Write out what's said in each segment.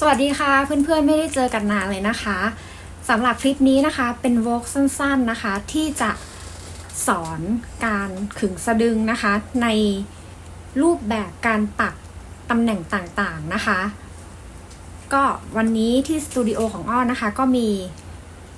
สวัสดีค่ะเพื่อนๆไม่ได้เจอกันนานเลยนะคะสำหรับคลิปนี้นะคะเป็นวอล์กสั้นๆนะคะ ที่จะสอนการขึงสะดึงนะคะ ในรูปแบบการปักตำแหน่งต่างๆนะคะ ก็วันนี้ที่สตูดิโอของอ้อนะคะ ก็มี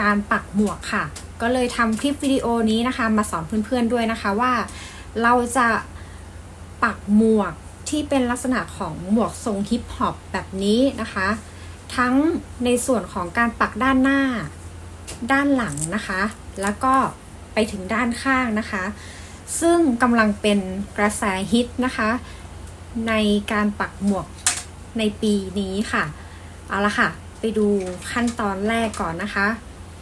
การปักหมวกค่ะ ก็เลยทำคลิปวิดีโอนี้นะคะ มาสอนเพื่อนๆด้วยนะคะว่าเราจะปักหมวก ที่เป็นลักษณะของหมวกทรงฮิปฮอปแบบนี้นะคะ ทั้งในส่วนของการปักด้านหน้า ด้านหลังนะคะ แล้วก็ไปถึงด้านข้างนะคะ ซึ่งกำลังเป็นกระแสฮิตนะคะ ในการปักหมวกในปีนี้ค่ะ เอาละค่ะ ไปดูขั้นตอนแรกก่อนนะคะ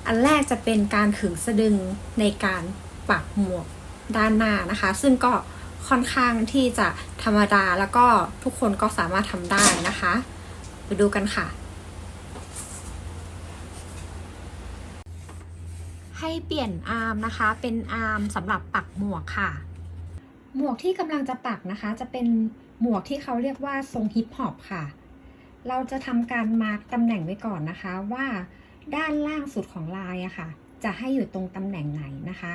อันแรกจะเป็นการขึงสะดึงในการปักหมวกด้านหน้านะคะ ซึ่งก็ ค่อนข้างที่จะธรรมดาแล้วก็ทุกคนก็สามารถทำได้นะคะไปดูกันค่ะ ให้เปลี่ยนอาร์มนะคะ เป็นอาร์มสำหรับปักหมวกค่ะ หมวกที่กำลังจะปักนะคะ จะเป็นหมวกที่เขาเรียกว่าทรงฮิปฮอปค่ะ เราจะทำการมาร์กตำแหน่งไว้ก่อนนะคะว่าด้านล่างสุดของลายอะค่ะ จะให้อยู่ตรงตำแหน่งไหนนะคะ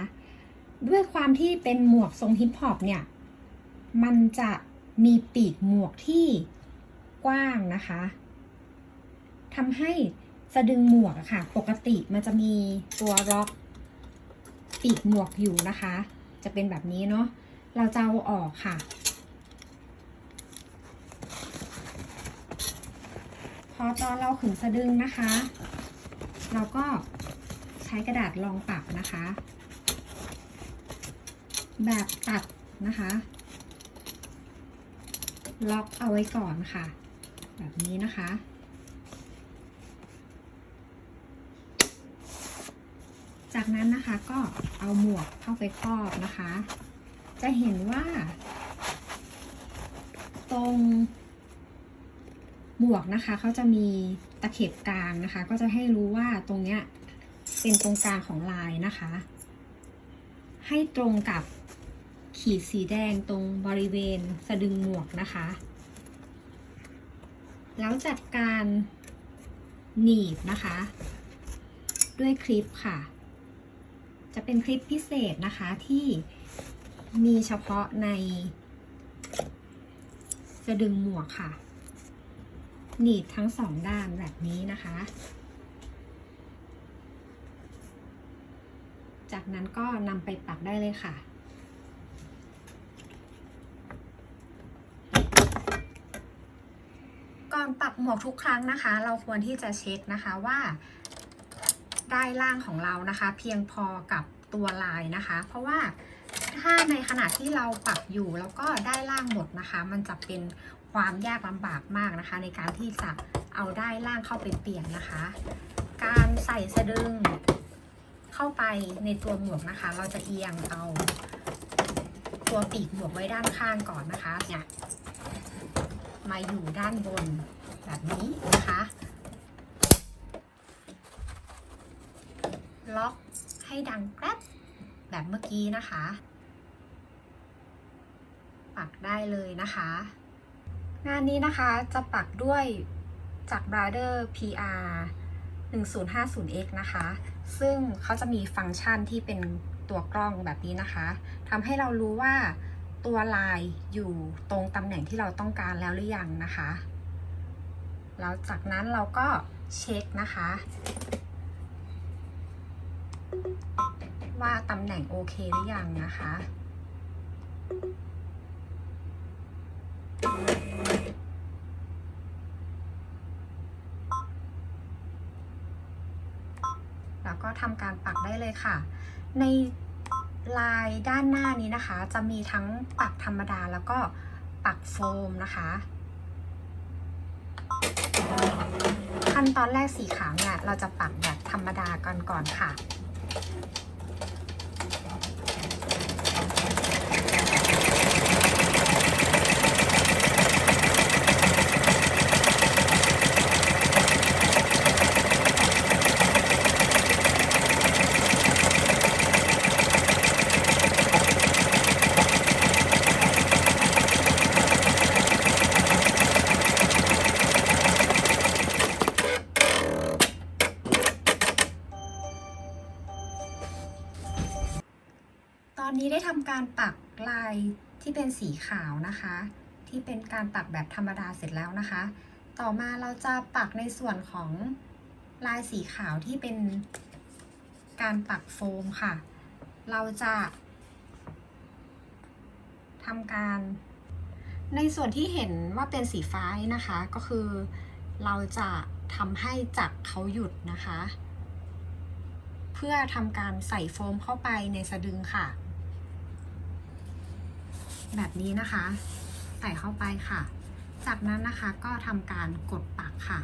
ด้วยความที่เป็นหมวกทรงฮิปฮอปเนี่ย มันจะมีปีกหมวกที่กว้างนะคะทำให้สะดึงหมวกอะค่ะ ปกติมันจะมีตัวล็อกปีกหมวกอยู่นะคะ จะเป็นแบบนี้เนาะ เราจะเอาออกค่ะ พอตอนเราขึงสะดึงนะคะ เราก็ใช้กระดาษรองปักนะคะ แบบตัดนะคะ ล็อกเอาไว้ก่อนค่ะ แบบนี้นะคะ จากนั้นนะคะก็เอาหมวกเข้าไปครอบนะคะ จะเห็นว่า ตรงหมวกนะคะเขาจะมีตะเข็บกลางนะคะ ก็จะให้รู้ว่าตรงเนี้ยเป็นตรงกลางของลายนะคะ ให้ตรงกับ ขีดสีแดงตรงบริเวณสะดึงหมวกนะคะ แล้วจัดการหนีบนะคะ ด้วยคลิปค่ะ จะเป็นคลิปพิเศษนะคะที่มีเฉพาะในสะดึงหมวกค่ะ หนีบทั้งสองด้านแบบนี้นะคะ จากนั้นก็นำไปปักได้เลยค่ะ ก่ อนปักหมวกทุกครั้งนะคะ เราควรที่จะเช็คนะคะว่าได้ล่างของเรานะคะ เพียงพอกับตัวลายนะคะ เพราะว่าถ้าในขณะที่เราปักอยู่แล้วก็ได้ล่างหมดนะคะ มันจะเป็นความยากลำบากมากนะคะ ในการที่จะเอาได้ล่างเข้าไปเปลี่ยนนะคะ การใส่สะดึงเข้าไปในตัวหมวกนะคะ เราจะเอียงเอาตัวปีกหมวกไว้ด้านข้างก่อนนะคะเนี่ยมาอยู่ด้านบน แบบนี้นะคะ ล็อกให้ดังแกรบแบบเมื่อกี้นะคะ ปักได้เลยนะคะ งานนี้นะคะจะปักด้วยจาก Brother PR 1050X นะคะ ซึ่งเขาจะมีฟังก์ชันที่เป็นตัวกล้องแบบนี้นะคะทำให้เรารู้ว่าตัวลายอยู่ตรงตำแหน่งที่เราต้องการแล้วหรือยังนะคะ แล้วจากนั้นเราก็เช็คนะคะ ว่าตำแหน่งโอเคหรือยังนะคะแล้วก็ทำการปักได้เลยค่ะ ในลายด้านหน้านี้นะคะ จะมีทั้งปักธรรมดาแล้วก็ปักโฟมนะคะ ขั้นตอนแรกสีขาวเนี่ยเราจะปักแบบธรรมดาก่อนก่อนค่ะ การปักลายที่เป็นสีขาวนะคะ ที่เป็นการปักแบบธรรมดาเสร็จแล้วนะคะ ต่อมาเราจะปักในส่วนของลายสีขาวที่เป็นการปักโฟมค่ะ เราจะทำการ ในส่วนที่เห็นว่าเป็นสีฟ้านะคะ ก็คือเราจะทำให้จักรเขาหยุดนะคะ เพื่อทำการใส่โฟมเข้าไปในสะดึงค่ะ แบบนี้นะคะ ใส่เข้าไปค่ะ จากนั้นนะคะก็ทำการกดปักค่ะ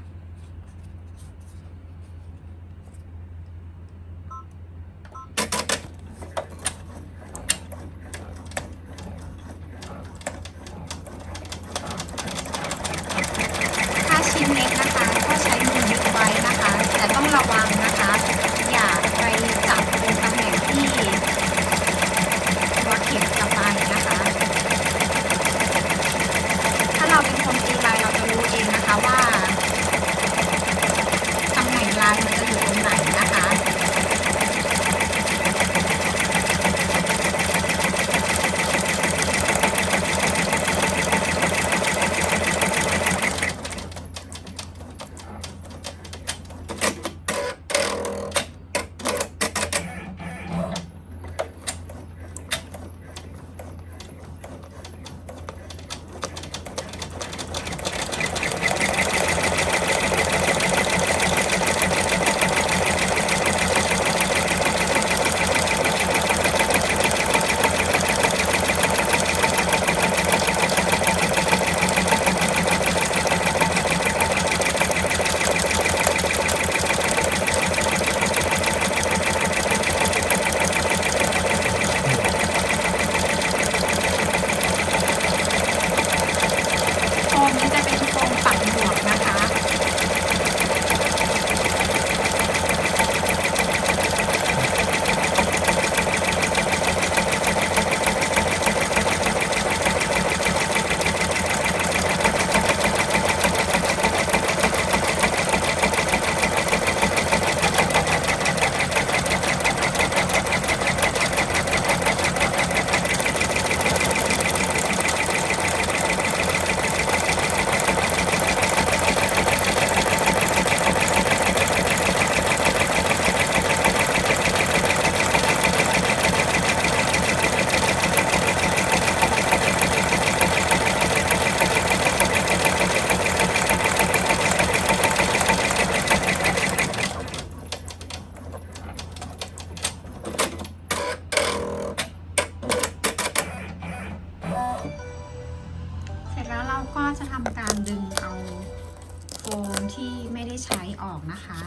ที่ไม่ได้ใช้ออกนะคะ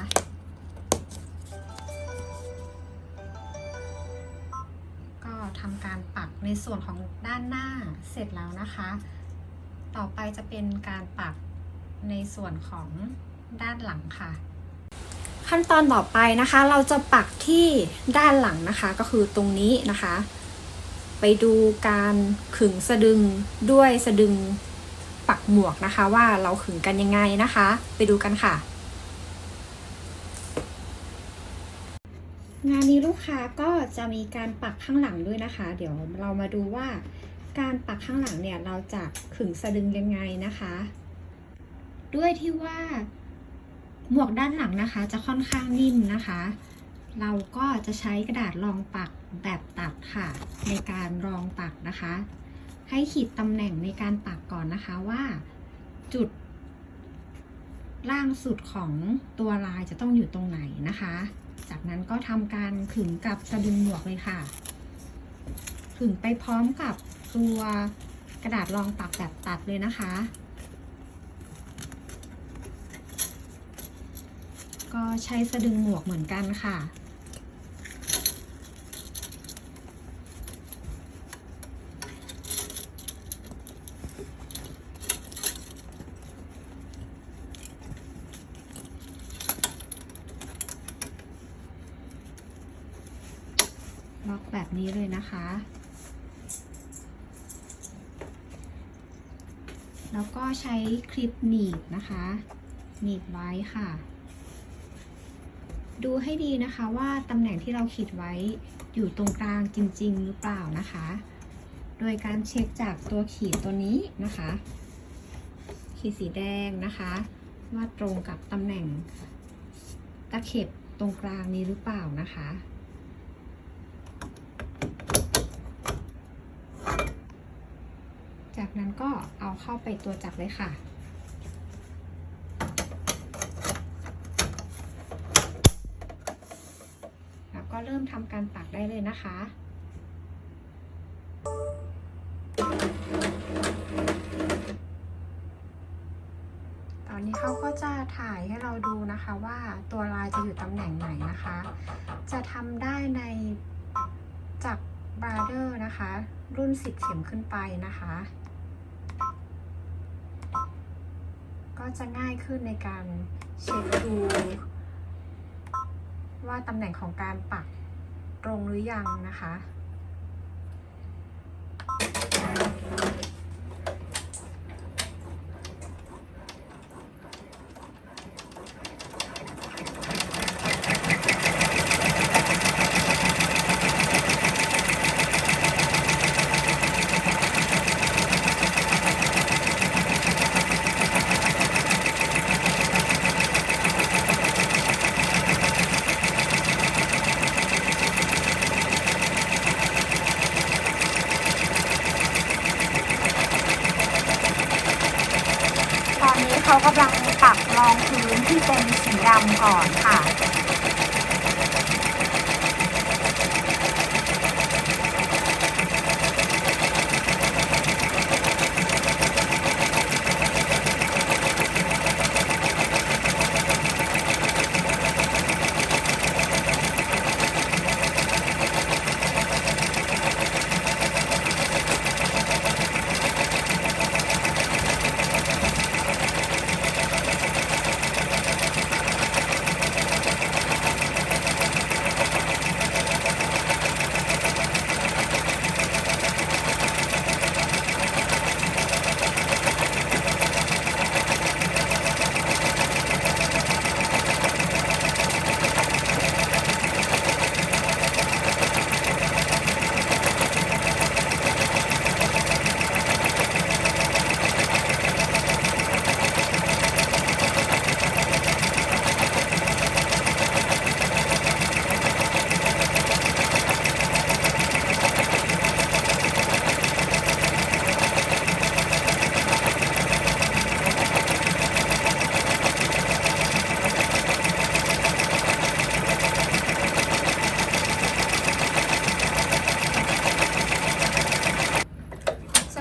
ก็ทำการปักในส่วนของด้านหน้าเสร็จแล้วนะคะ ต่อไปจะเป็นการปักในส่วนของด้านหลังค่ะ ขั้นตอนต่อไปนะคะ เราจะปักที่ด้านหลังนะคะ ก็คือตรงนี้นะคะ ไปดูการขึงสะดึงด้วยสะดึง หมวกนะคะว่าเราขึงกันยังไงนะคะ ไปดูกันค่ะ งานนี้ลูกค้าก็จะมีการปักข้างหลังด้วยนะคะ เดี๋ยวเรามาดูว่า การปักข้างหลังเนี่ยเราจะขึงสะดึงยังไงนะคะ ด้วยที่ว่าหมวกด้านหลังนะคะ จะค่อนข้างนิ่มนะคะ เราก็จะใช้กระดาษรองปักแบบตัดค่ะ ในการรองปักนะคะ ให้ขีดตำแหน่งในการปักก่อนนะคะว่า จุด ล่างสุดของตัวลายจะต้องอยู่ตรงไหนนะคะ จากนั้นก็ทำการขึงกับสะดึงหมวกเลยค่ะ ขึงไปพร้อมกับตัวกระดาษรองปักแบบตัดเลยนะคะ ก็ใช้สะดึงหมวกเหมือนกันค่ะ ล็อกแบบ นี้เลยนะคะ แล้วก็ใช้คลิปหนีบนะคะ หนีบไว้ค่ะ ดูให้ดีนะคะว่าตำแหน่งที่เราขีดไว้อยู่ตรงกลางจริง ๆ หรือเปล่านะคะ โดยการเช็คจากตัวขีดตัวนี้นะคะ ขีดสีแดงนะคะ ว่าตรงกับตำแหน่งตะเข็บตรงกลางนี้หรือเปล่านะคะ จากนั้นก็เอาเข้าไปตัวจับเลยค่ะ แล้วก็เริ่มทำการปักได้เลยนะคะตอนนี้เขาก็จะถ่ายให้เราดูนะคะว่าตัวลายจะอยู่ตำแหน่งไหนนะคะ จะทำได้ในจากบราเดอร์นะคะ รุ่น 10 เข็มขึ้นไปนะคะ ก็จะง่ายขึ้นในการเช็คดูว่าตำแหน่งของการปักตรงหรือยังนะคะ ตอนนี้ เขากำลังปักรองพื้นที่เป็นสีดำก่อนค่ะ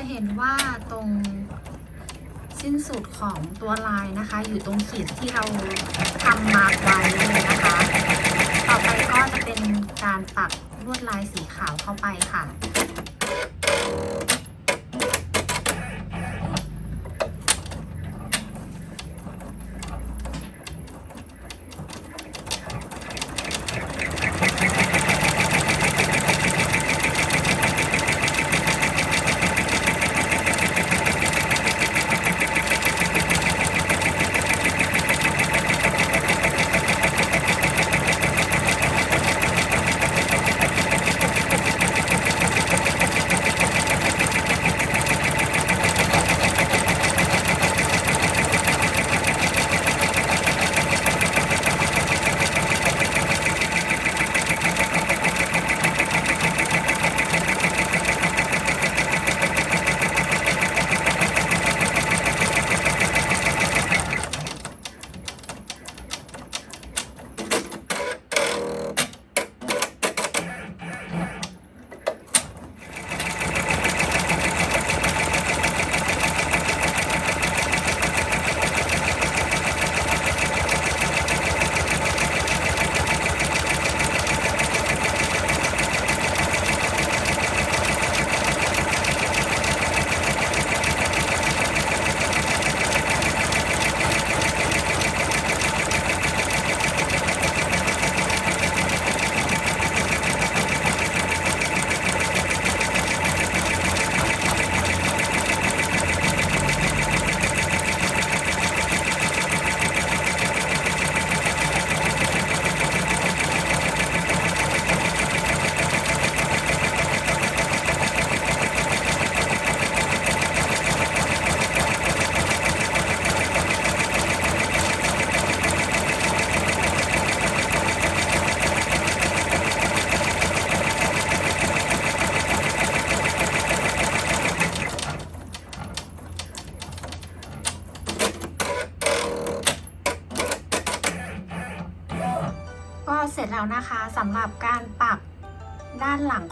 เห็นว่าตรงสิ้นสุด ของตัวลายนะคะ อยู่ตรงขีดที่เราทำมาร์กไว้เลยนะคะ ต่อไปก็จะเป็นการปักลวดลายสีขาวเข้าไปค่ะ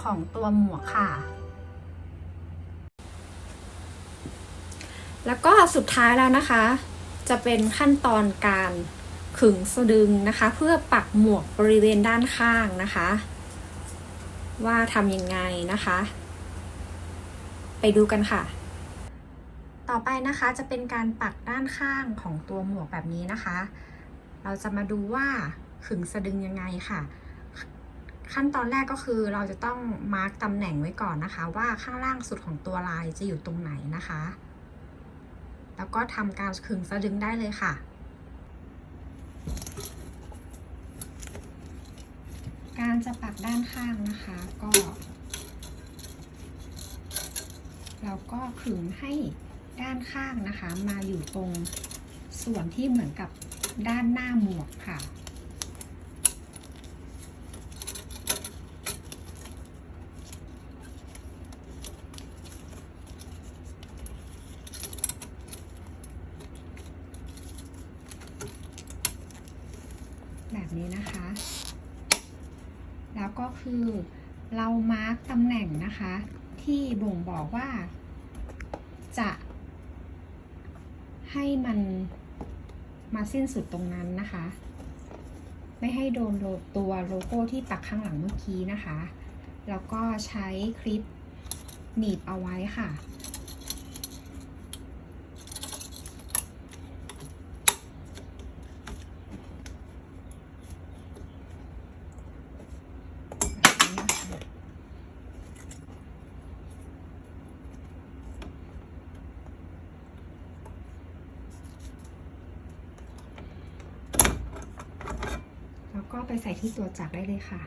ของตัวหมวกค่ะ แล้วก็สุดท้ายแล้วนะคะ จะเป็นขั้นตอนการขึงสะดึงนะคะ เพื่อปักหมวกบริเวณด้านข้างนะคะ ว่าทำยังไงนะคะ ไปดูกันค่ะ ต่อไปนะคะจะเป็นการปักด้านข้างของตัวหมวกแบบนี้นะคะ เราจะมาดูว่าขึงสะดึงยังไงค่ะ ขั้นตอนแรกก็คือเราจะต้องมาร์กตำแหน่งไว้ก่อนนะคะ ว่าข้างล่างสุดของตัวลายจะอยู่ตรงไหนนะคะ แล้วก็ทำการขึงสะดึงได้เลยค่ะการจะปักด้านข้างนะคะก็ เราก็ขึงให้ด้านข้างนะคะ มาอยู่ตรงส่วนที่เหมือนกับด้านหน้าหมวกค่ะ แบบนี้นะคะ แล้วก็คือเรามาร์กตำแห นะคะ ที่บ่งบอกว่า จะให้มันมาสิ้นสุดตรงนั้นนะคะ ไม่ให้โดนโตัวโลโก้ที่ปักข้างหลังเมื่อกี้นะคะ แล้วก็ใช้คลิปหนีบเอาไว้ค่ะ แบบนี้นะคะแล้วก็ไป ใส่ที่ตัวจักรได้เลยค่ะ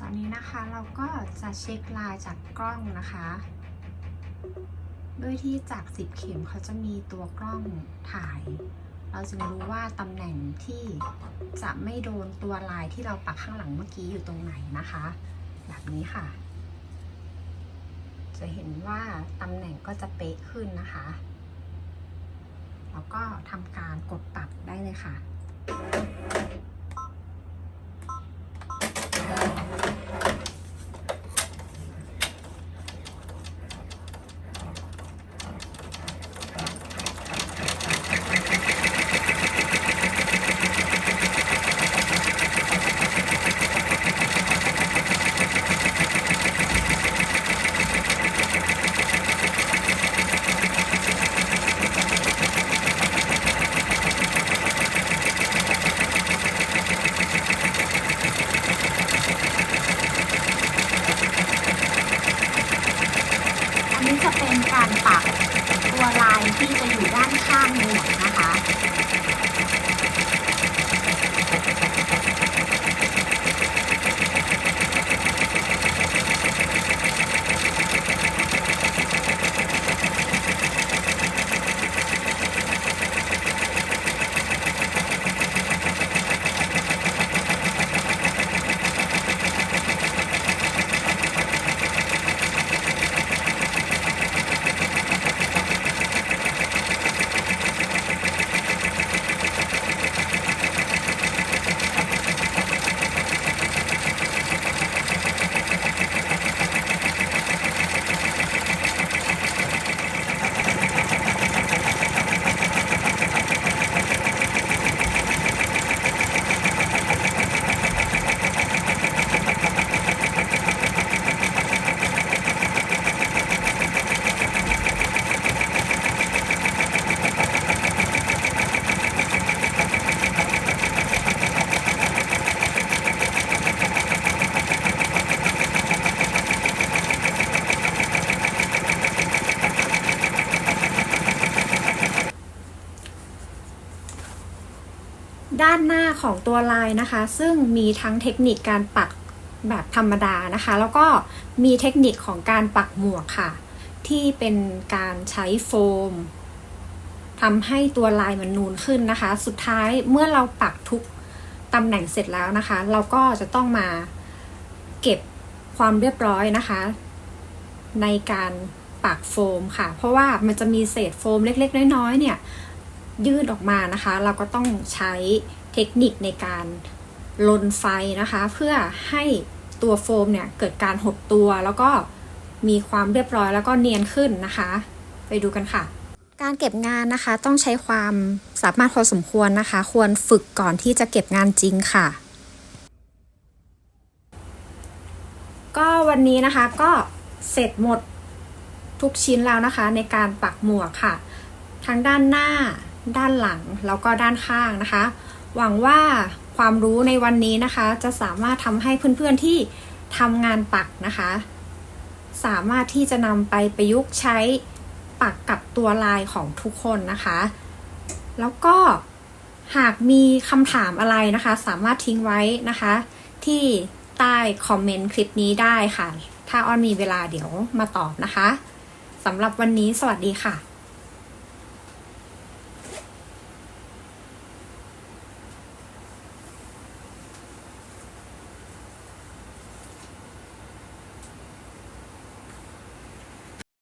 ตอนนี้นะคะเราก็ จะเช็คลายจากกล้องนะคะด้วยที่จาก 10 เข็มเขาจะมีตัวกล้องถ่าย เราจึงรู้ว่าตำแหน่งที่จะไม่โดนตัวลายที่เราปักข้างหลังเมื่อกี้อยู่ตรงไหนนะคะ แบบนี้ค่ะ จะเห็นว่าตำแหน่งก็จะเป๊ะขึ้นนะคะ แล้วก็ทำการกดปรับได้เลยค่ะ ของตัวลายนะคะ ซึ่งมีทั้งเทคนิคการปักแบบธรรมดานะคะ แล้วก็มีเทคนิคของการปักหมวกค่ะ ที่เป็นการใช้โฟมทำให้ตัวลายมันนูนขึ้นนะคะ สุดท้ายเมื่อเราปักทุกตำแหน่งเสร็จแล้วนะคะ เราก็จะต้องมาเก็บความเรียบร้อยนะคะ ในการปักโฟมค่ะ เพราะว่ามันจะมีเศษโฟมเล็กๆ น้อยๆเนี่ย ยืดออกมานะคะ เราก็ต้องใช้ เทคนิคในการลนไฟนะคะ เพื่อให้ตัวโฟมเนี่ยเกิดการหดตัวแล้วก็มีความเรียบร้อยแล้วก็เนียนขึ้นนะคะ ไปดูกันค่ะ การเก็บงานนะคะต้องใช้ความสามารถพอสมควรนะคะ ควรฝึกก่อนที่จะเก็บงานจริงค่ะ ก็วันนี้นะคะก็เสร็จหมดทุกชิ้นแล้วนะคะ ในการปักหมวกค่ะ ทั้งด้านหน้า ด้านหลังแล้วก็ด้านข้างนะคะ หวังว่าความรู้ในวันนี้นะคะ จะสามารถทำให้เพื่อนๆที่ทำงานปักนะคะ สามารถที่จะนำไปประยุกต์ใช้ปักกับตัวลายของทุกคนนะคะ แล้วก็หากมีคำถามอะไรนะคะ สามารถทิ้งไว้นะคะ ที่ใต้คอมเมนต์คลิปนี้ได้ค่ะ ถ้าอ้อนมีเวลาเดี๋ยวมาตอบนะคะสำหรับวันนี้สวัสดีค่ะ